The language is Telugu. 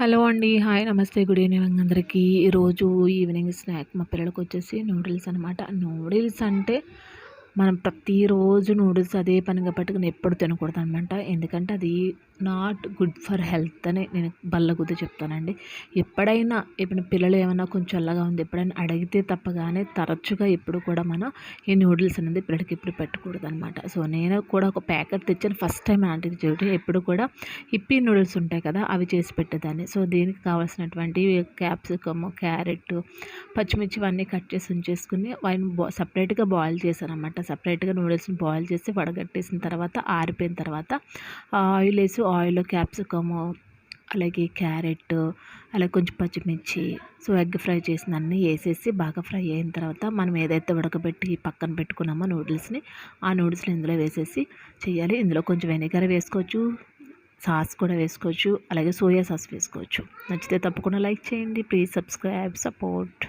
హలో అండి. హాయ్ నమస్తే. గుడ్ ఈవినింగ్ అందరికీ. ఈరోజు ఈవినింగ్ స్నాక్ మా పిల్లలకి వచ్చేసి నూడిల్స్ అనమాట నూడిల్స్ అంటే మనం ప్రతిరోజు నూడిల్స్ అదే పనిగా పట్టుకుని ఎప్పుడు తినకూడదు అనమాట ఎందుకంటే అది నాట్ గుడ్ ఫర్ హెల్త్ అని నేను బల్ల గుద్దు చెప్తానండి. ఎప్పుడైనా ఇప్పుడు పిల్లలు ఏమైనా కొంచెం చల్లగా ఉంది ఎప్పుడైనా అడిగితే తప్పగానే తరచుగా ఎప్పుడు కూడా మనం ఈ నూడిల్స్ అనేది ఇప్పటికి ఇప్పుడు పెట్టకూడదు అనమాట సో నేను కూడా ఒక ప్యాకెట్ తెచ్చాను. ఫస్ట్ టైం అలాంటిది చేయడం ఎప్పుడు కూడా ఇప్పి నూడిల్స్ ఉంటాయి కదా అవి చేసి పెట్టేదాన్ని. సో దీనికి కావాల్సినటువంటి క్యాప్సికమ్ క్యారెట్ పచ్చిమిర్చి ఇవన్నీ కట్ చేసి ఉంచేసుకుని వాటిని సపరేట్గా బాయిల్ చేశాను అనమాట సపరేట్గా నూడిల్స్ని బాయిల్ చేసి వడగట్టేసిన తర్వాత ఆరిపోయిన తర్వాత ఆయిల్ వేసి ఆయిల్ క్యాప్సికము అలాగే క్యారెట్ అలాగే కొంచెం పచ్చిమిర్చి సో ఎగ్ ఫ్రై చేసిన అన్నీ వేసేసి బాగా ఫ్రై అయిన తర్వాత మనం ఏదైతే ఉడకబెట్టి పక్కన పెట్టుకున్నామో నూడిల్స్ని ఆ నూడిల్స్ని ఇందులో వేసేసి చేయాలి. ఇందులో కొంచెం వెనిగర్ వేసుకోవచ్చు సాస్ కూడా వేసుకోవచ్చు అలాగే సోయా సాస్ వేసుకోవచ్చు. నచ్చితే తప్పకుండా లైక్ చేయండి. Please subscribe support.